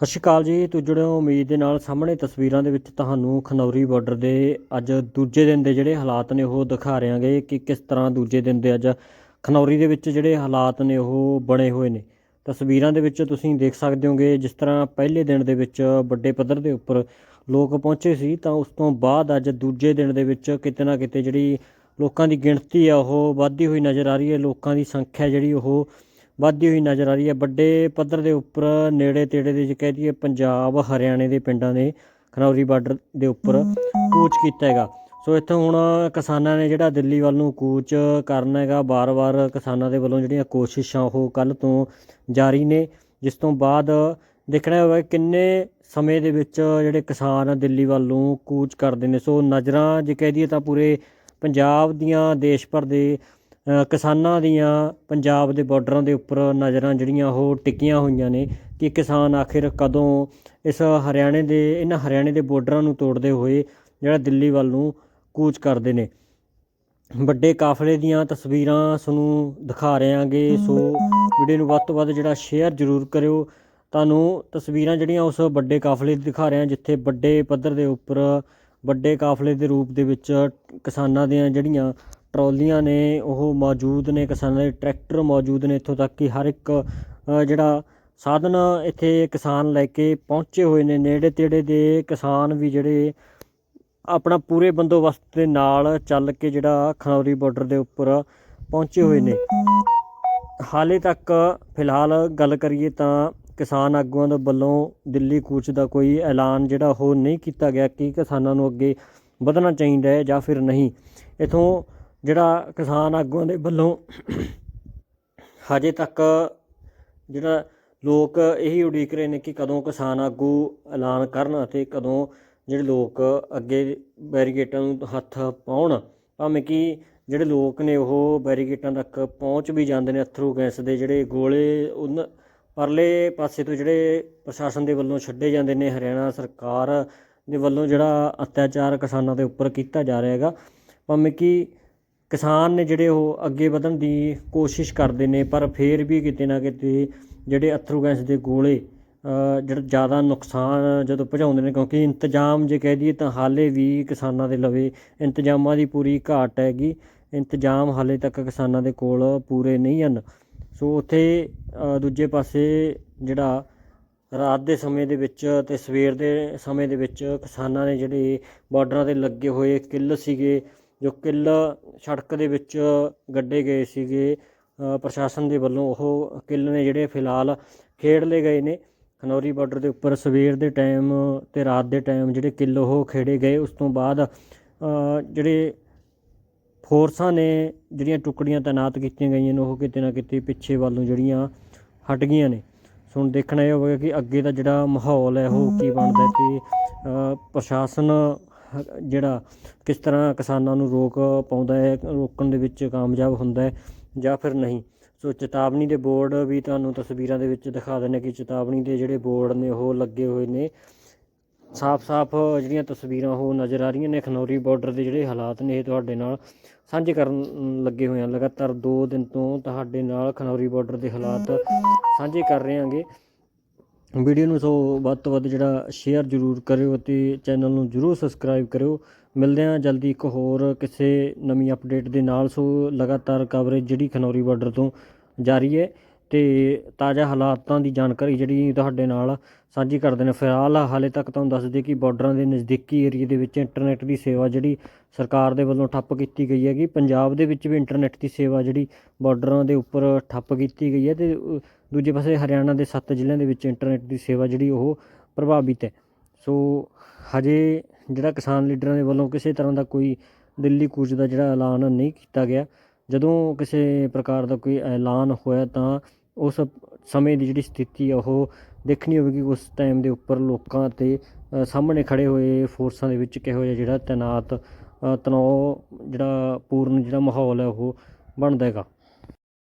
ਸਤਿ ਸ਼੍ਰੀ ਅਕਾਲ ਜੀ। ਤੁਸੀਂ ਜੁੜੇ ਹੋ ਉਮੀਦ ਦੇ ਨਾਲ ਸਾਹਮਣੇ ਤਸਵੀਰਾਂ ਦੇ ਵਿੱਚ ਤੁਹਾਨੂੰ ਖਨੌਰੀ ਬਾਰਡਰ ਦੇ ਅੱਜ ਦੂਜੇ ਦਿਨ ਦੇ ਜਿਹੜੇ ਹਾਲਾਤ ਨੇ ਉਹ ਦਿਖਾ ਰਿਆਂਗੇ ਕਿ ਕਿਸ ਤਰ੍ਹਾਂ ਦੂਜੇ ਦਿਨ ਦੇ ਅੱਜ ਖਨੌਰੀ ਦੇ ਵਿੱਚ ਜਿਹੜੇ ਹਾਲਾਤ ਨੇ ਉਹ ਬਣੇ ਹੋਏ ਨੇ। ਤਸਵੀਰਾਂ ਦੇ ਵਿੱਚ ਤੁਸੀਂ ਦੇਖ ਸਕਦੇ ਹੋਗੇ ਜਿਸ ਤਰ੍ਹਾਂ ਪਹਿਲੇ ਦਿਨ ਦੇ ਵਿੱਚ ਵੱਡੇ ਪੱਧਰ ਦੇ ਉੱਪਰ ਲੋਕ ਪਹੁੰਚੇ ਸੀ, ਤਾਂ ਉਸ ਤੋਂ ਬਾਅਦ ਅੱਜ ਦੂਜੇ ਦਿਨ ਦੇ ਵਿੱਚ ਕਿਤੇ ਨਾ ਕਿਤੇ ਜਿਹੜੀ ਲੋਕਾਂ ਦੀ ਗਿਣਤੀ ਆ ਉਹ ਵੱਧਦੀ ਹੋਈ ਨਜ਼ਰ ਆ ਰਹੀ ਹੈ। ਲੋਕਾਂ ਦੀ ਸੰਖਿਆ ਜਿਹੜੀ ਉਹ ਵੱਧਦੀ ਹੋਈ ਨਜ਼ਰ ਆ ਰਹੀ ਹੈ। ਵੱਡੇ ਪੱਧਰ ਦੇ ਉੱਪਰ ਨੇੜੇ ਤੇੜੇ ਦੇ ਜੇ ਕਹਿ ਦਈਏ ਪੰਜਾਬ, ਹਰਿਆਣੇ ਦੇ ਪਿੰਡਾਂ ਦੇ ਖਨੌਰੀ ਬਾਰਡਰ ਦੇ ਉੱਪਰ ਕੂਚ ਕੀਤਾ ਹੈਗਾ। ਸੋ ਇੱਥੋਂ ਹੁਣ ਕਿਸਾਨਾਂ ਨੇ ਜਿਹੜਾ ਦਿੱਲੀ ਵੱਲ ਨੂੰ ਕੂਚ ਕਰਨਾ ਹੈਗਾ ਬਾਰ-ਬਾਰ ਕਿਸਾਨਾਂ ਦੇ ਵੱਲੋਂ ਜਿਹੜੀਆਂ ਕੋਸ਼ਿਸ਼ਾਂ ਉਹ ਕੱਲ ਤੋਂ ਜਾਰੀ ਨੇ, ਜਿਸ ਤੋਂ ਬਾਅਦ ਦੇਖਣਾ ਹੋਵੇ ਕਿੰਨੇ ਸਮੇਂ ਦੇ ਵਿੱਚ ਜਿਹੜੇ ਕਿਸਾਨ ਦਿੱਲੀ ਵੱਲ ਨੂੰ ਕੂਚ ਕਰਦੇ ਨੇ। ਸੋ ਨਜ਼ਰਾਂ ਜੇ ਕਹਿ ਦਈਏ ਤਾਂ ਪੂਰੇ ਪੰਜਾਬ ਦੀਆਂ, ਦੇਸ਼ ਭਰ ਦੇ ਕਿਸਾਨਾਂ ਦੀਆਂ ਪੰਜਾਬ ਦੇ ਬਾਰਡਰਾਂ ਦੇ ਉੱਪਰ ਨਜ਼ਰਾਂ ਜਿਹੜੀਆਂ ਉਹ ਟਿਕੀਆਂ ਹੋਈਆਂ ਨੇ ਕਿ ਕਿਸਾਨ ਆਖਿਰ ਕਦੋਂ ਇਸ ਹਰਿਆਣੇ ਦੇ, ਇਹਨਾਂ ਹਰਿਆਣੇ ਦੇ ਬਾਰਡਰਾਂ ਨੂੰ ਤੋੜਦੇ ਹੋਏ ਜਿਹੜਾ ਦਿੱਲੀ ਵੱਲ ਨੂੰ ਕੂਚ ਕਰਦੇ ਨੇ। ਵੱਡੇ ਕਾਫਲੇ ਦੀਆਂ ਤਸਵੀਰਾਂ ਤੁਹਾਨੂੰ ਦਿਖਾ ਰਹੇ ਹਾਂਗੇ ਸੋ ਵੀਡੀਓ ਨੂੰ ਵੱਧ ਤੋਂ ਵੱਧ ਜਿਹੜਾ ਸ਼ੇਅਰ ਜ਼ਰੂਰ ਕਰਿਓ। ਤੁਹਾਨੂੰ ਤਸਵੀਰਾਂ ਜਿਹੜੀਆਂ ਉਸ ਵੱਡੇ ਕਾਫਲੇ ਦੀ ਦਿਖਾ ਰਹੇ ਹਾਂ ਜਿੱਥੇ ਵੱਡੇ ਪੱਧਰ ਦੇ ਉੱਪਰ ਵੱਡੇ ਕਾਫਲੇ ਦੇ ਰੂਪ ਦੇ ਵਿੱਚ ਕਿਸਾਨਾਂ ਦੀਆਂ ਜਿਹੜੀਆਂ ਟਰਾਲੀਆਂ ਨੇ, ਉਹ ਮੌਜੂਦ ਨੇ ਕਿਸਾਨਾਂ ਦੇ, ਟਰੈਕਟਰ ਮੌਜੂਦ ਨੇ ਇੱਥੋਂ ਤੱਕ ਕਿ ਹਰ ਇੱਕ ਜਿਹੜਾ ਸਾਧਨ ਇੱਥੇ ਕਿਸਾਨ ਲੈ ਕੇ ਪਹੁੰਚੇ ਹੋਏ ਨੇ। ਨੇੜੇ ਤੇੜੇ ਦੇ ਕਿਸਾਨ ਵੀ ਜਿਹੜੇ ਆਪਣਾ ਪੂਰੇ ਬੰਦੋਬਸਤ ਦੇ ਨਾਲ ਚੱਲ ਕੇ ਜਿਹੜਾ ਖਨੌਰੀ ਬਾਰਡਰ ਦੇ ਉੱਪਰ ਪਹੁੰਚੇ ਹੋਏ ਨੇ। ਹਾਲੇ ਤੱਕ ਫਿਲਹਾਲ ਗੱਲ ਕਰੀਏ ਤਾਂ ਕਿਸਾਨ ਆਗੂਆਂ ਦੇ ਵੱਲੋਂ ਦਿੱਲੀ ਕੂਚ ਦਾ ਕੋਈ ਐਲਾਨ ਜਿਹੜਾ ਉਹ ਨਹੀਂ ਕੀਤਾ ਗਿਆ ਕਿ ਕਿਸਾਨਾਂ ਨੂੰ ਅੱਗੇ ਵਧਣਾ ਚਾਹੀਦਾ ਹੈ ਜਾਂ ਫਿਰ ਨਹੀਂ। ਇਥੋਂ ਜਿਹੜਾ ਕਿਸਾਨ ਆਗੂਆਂ ਦੇ ਵੱਲੋਂ ਹਜੇ ਤੱਕ ਜਿਹੜਾ ਲੋਕ ਇਹੀ ਉਡੀਕ ਰਹੇ ਨੇ ਕਿ ਕਦੋਂ ਕਿਸਾਨ ਆਗੂ ਐਲਾਨ ਕਰਨ ਅਤੇ ਕਦੋਂ ਜਿਹੜੇ ਲੋਕ ਅੱਗੇ ਬੈਰੀਗੇਟਾਂ ਨੂੰ ਹੱਥ ਪਾਉਣ, ਭਾਵੇਂ ਕਿ ਜਿਹੜੇ ਲੋਕ ਨੇ ਉਹ ਬੈਰੀਗੇਟਾਂ ਤੱਕ ਪਹੁੰਚ ਵੀ ਜਾਂਦੇ ਨੇ ਅਥਰੂ ਗੈਸ ਦੇ ਜਿਹੜੇ ਗੋਲੇ ਉਨ, ਪਰਲੇ ਪਾਸੇ ਤੋਂ ਜਿਹੜੇ ਪ੍ਰਸ਼ਾਸਨ ਦੇ ਵੱਲੋਂ ਛੱਡੇ ਜਾਂਦੇ ਨੇ, ਹਰਿਆਣਾ ਸਰਕਾਰ ਦੇ ਵੱਲੋਂ ਜਿਹੜਾ ਅਤਿਆਚਾਰ ਕਿਸਾਨਾਂ ਦੇ ਉੱਪਰ ਕੀਤਾ ਜਾ ਰਿਹਾ ਹੈਗਾ, ਭਾਵੇਂ ਕਿ ਕਿਸਾਨ ਨੇ ਜਿਹੜੇ ਉਹ ਅੱਗੇ ਵਧਣ ਦੀ ਕੋਸ਼ਿਸ਼ ਕਰਦੇ ਨੇ, ਪਰ ਫਿਰ ਵੀ ਕਿਤੇ ਨਾ ਕਿਤੇ ਜਿਹੜੇ ਅਥਰੂ ਗੈਸ ਦੇ ਗੋਲੇ ਜਿਹੜਾ ਜ਼ਿਆਦਾ ਨੁਕਸਾਨ ਜਦੋਂ ਪਹੁੰਚਾਉਂਦੇ ਨੇ, ਕਿਉਂਕਿ ਇੰਤਜ਼ਾਮ ਜੇ ਕਹਿ ਦਈਏ ਤਾਂ ਹਾਲੇ ਵੀ ਕਿਸਾਨਾਂ ਦੇ ਲਵੇ, ਇੰਤਜ਼ਾਮਾਂ ਦੀ ਪੂਰੀ ਘਾਟ ਹੈਗੀ। ਇੰਤਜ਼ਾਮ ਹਾਲੇ ਤੱਕ ਕਿਸਾਨਾਂ ਦੇ ਕੋਲ ਪੂਰੇ ਨਹੀਂ ਹਨ। ਸੋ ਉੱਥੇ ਦੂਜੇ ਪਾਸੇ ਜਿਹੜਾ ਰਾਤ ਦੇ ਸਮੇਂ ਦੇ ਵਿੱਚ ਤੇ ਸਵੇਰ ਦੇ ਸਮੇਂ ਦੇ ਵਿੱਚ ਕਿਸਾਨਾਂ ਨੇ ਜਿਹੜੇ ਬਾਰਡਰਾਂ ਤੇ ਲੱਗੇ ਹੋਏ ਕਿੱਲ ਸੀਗੇ ਜੋ ਕਿੱਲ ਸੜਕ ਦੇ ਵਿੱਚ ਗੱਡੇ ਗਏ ਸੀਗੇ ਪ੍ਰਸ਼ਾਸਨ ਦੇ ਵੱਲੋਂ ਉਹ ਕਿੱਲ ਨੇ ਜਿਹੜੇ ਫਿਲਹਾਲ ਖੇਡ ਲਏ ਗਏ ਨੇ। ਖਨੌਰੀ ਬਾਰਡਰ ਦੇ ਉੱਪਰ ਸਵੇਰ ਦੇ ਟਾਈਮ ਤੇ ਰਾਤ ਦੇ ਟਾਈਮ ਜਿਹੜੇ ਕਿੱਲ ਉਹ ਖੇੜੇ ਗਏ, ਉਸ ਤੋਂ ਬਾਅਦ ਜਿਹੜੇ ਫੋਰਸਾਂ ਨੇ ਜਿਹੜੀਆਂ ਟੁਕੜੀਆਂ ਤਾਇਨਾਤ ਕੀਤੀਆਂ ਗਈਆਂ ਨੇ, ਉਹ ਕਿਤੇ ਨਾ ਕਿਤੇ ਪਿੱਛੇ ਵੱਲ ਨੂੰ ਜਿਹੜੀਆਂ ਹਟ ਗਈਆਂ ਨੇ। ਸੋ ਹੁਣ ਦੇਖਣਾ ਇਹ ਹੋਵੇਗਾ ਕਿ ਅੱਗੇ ਦਾ ਜਿਹੜਾ ਮਾਹੌਲ ਹੈ, ਉਹ ਕੀ ਬਣਦਾ ਹੈ ਤੇ ਪ੍ਰਸ਼ਾਸਨ ਜਿਹੜਾ ਕਿਸ ਤਰ੍ਹਾਂ ਕਿਸਾਨਾਂ ਨੂੰ ਰੋਕ ਪਾਉਂਦਾ ਹੈ, ਰੋਕਣ ਦੇ ਵਿੱਚ ਕਾਮਯਾਬ ਹੁੰਦਾ ਜਾਂ ਫਿਰ ਨਹੀਂ। ਸੋ ਚੇਤਾਵਨੀ ਦੇ ਬੋਰਡ ਵੀ ਤੁਹਾਨੂੰ ਤਸਵੀਰਾਂ ਦੇ ਵਿੱਚ ਦਿਖਾ ਦਿੰਦੇ ਕਿ ਚੇਤਾਵਨੀ ਦੇ ਜਿਹੜੇ ਬੋਰਡ ਨੇ ਉਹ ਲੱਗੇ ਹੋਏ ਨੇ। ਸਾਫ਼-ਸਾਫ਼ ਜਿਹੜੀਆਂ ਤਸਵੀਰਾਂ ਉਹ ਨਜ਼ਰ ਆ ਰਹੀਆਂ ਨੇ। ਖਨੌਰੀ ਬਾਰਡਰ ਦੇ ਜਿਹੜੇ ਹਾਲਾਤ ਨੇ ਇਹ ਤੁਹਾਡੇ ਨਾਲ ਸਾਂਝੇ ਕਰਨ ਲੱਗੇ ਹੋਏ ਆ ਲਗਾਤਾਰ 2 ਦਿਨ ਤੋਂ ਤੁਹਾਡੇ ਨਾਲ ਖਨੌਰੀ ਬਾਰਡਰ ਦੇ ਹਾਲਾਤ ਸਾਂਝੇ ਕਰ ਰਹੇ ਹਾਂਗੇ। ਵੀਡੀਓ ਨੂੰ ਸੋ ਵੱਧ ਤੋਂ ਵੱਧ ਜਿਹੜਾ ਸ਼ੇਅਰ ਜ਼ਰੂਰ ਕਰਿਓ ਅਤੇ ਚੈਨਲ ਨੂੰ ਜ਼ਰੂਰ ਸਬਸਕ੍ਰਾਈਬ ਕਰਿਓ। ਮਿਲਦੇ ਹਾਂ ਜਲਦੀ ਇੱਕ ਹੋਰ ਕਿਸੇ ਨਵੀਂ ਅਪਡੇਟ ਦੇ ਨਾਲ। ਸੋ ਲਗਾਤਾਰ ਕਵਰੇਜ ਜਿਹੜੀ ਖਨੌਰੀ ਬਾਰਡਰ ਤੋਂ ਜਾਰੀ ਹੈ। ਅਤੇ ਤਾਜ਼ਾ ਹਾਲਾਤਾਂ ਦੀ ਜਾਣਕਾਰੀ ਜਿਹੜੀ ਤੁਹਾਡੇ ਨਾਲ ਸਾਂਝੀ ਕਰਦੇ ਨੇ। ਫਿਲਹਾਲ ਹਾਲੇ ਤੱਕ ਤੁਹਾਨੂੰ ਦੱਸ ਦਈਏ ਕਿ ਬਾਰਡਰਾਂ ਦੇ ਨਜ਼ਦੀਕੀ ਏਰੀਏ ਦੇ ਵਿੱਚ ਇੰਟਰਨੈਟ ਦੀ ਸੇਵਾ ਜਿਹੜੀ ਸਰਕਾਰ ਦੇ ਵੱਲੋਂ ਠੱਪ ਕੀਤੀ ਗਈ ਹੈਗੀ। ਪੰਜਾਬ ਦੇ ਵਿੱਚ ਵੀ ਇੰਟਰਨੈਟ ਦੀ ਸੇਵਾ ਜਿਹੜੀ ਬਾਰਡਰਾਂ ਦੇ ਉੱਪਰ ਠੱਪ ਕੀਤੀ ਗਈ ਹੈ ਅਤੇ ਦੂਜੇ ਪਾਸੇ ਹਰਿਆਣਾ ਦੇ 7 ਜ਼ਿਲ੍ਹਿਆਂ ਦੇ ਵਿੱਚ ਇੰਟਰਨੈਟ ਦੀ ਸੇਵਾ ਜਿਹੜੀ ਉਹ ਪ੍ਰਭਾਵਿਤ ਹੈ। ਸੋ ਹਜੇ ਜਿਹੜਾ ਕਿਸਾਨ ਲੀਡਰਾਂ ਦੇ ਵੱਲੋਂ ਕਿਸੇ ਤਰ੍ਹਾਂ ਦਾ ਕੋਈ ਦਿੱਲੀ ਕੂਚ ਦਾ ਜਿਹੜਾ ਐਲਾਨ ਨਹੀਂ ਕੀਤਾ ਗਿਆ। ਜਦੋਂ ਕਿਸੇ ਪ੍ਰਕਾਰ ਦਾ ਕੋਈ ਐਲਾਨ ਹੋਇਆ ਤਾਂ ਉਸ ਸਮੇਂ ਦੀ ਜਿਹੜੀ ਸਥਿਤੀ ਆ ਉਹ ਦੇਖਣੀ ਹੋਵੇਗੀ ਉਸ ਟਾਈਮ ਦੇ ਉੱਪਰ ਲੋਕਾਂ ਅਤੇ ਸਾਹਮਣੇ ਖੜ੍ਹੇ ਹੋਏ ਫੋਰਸਾਂ ਦੇ ਵਿੱਚ ਕਿਹੋ ਜਿਹਾ ਜਿਹੜਾ ਤੈਨਾਤ ਅ, ਤਣਾਅ ਜਿਹੜਾ ਪੂਰਨ ਜਿਹੜਾ ਮਾਹੌਲ ਹੈ ਉਹ ਬਣਦਾ ਹੈਗਾ।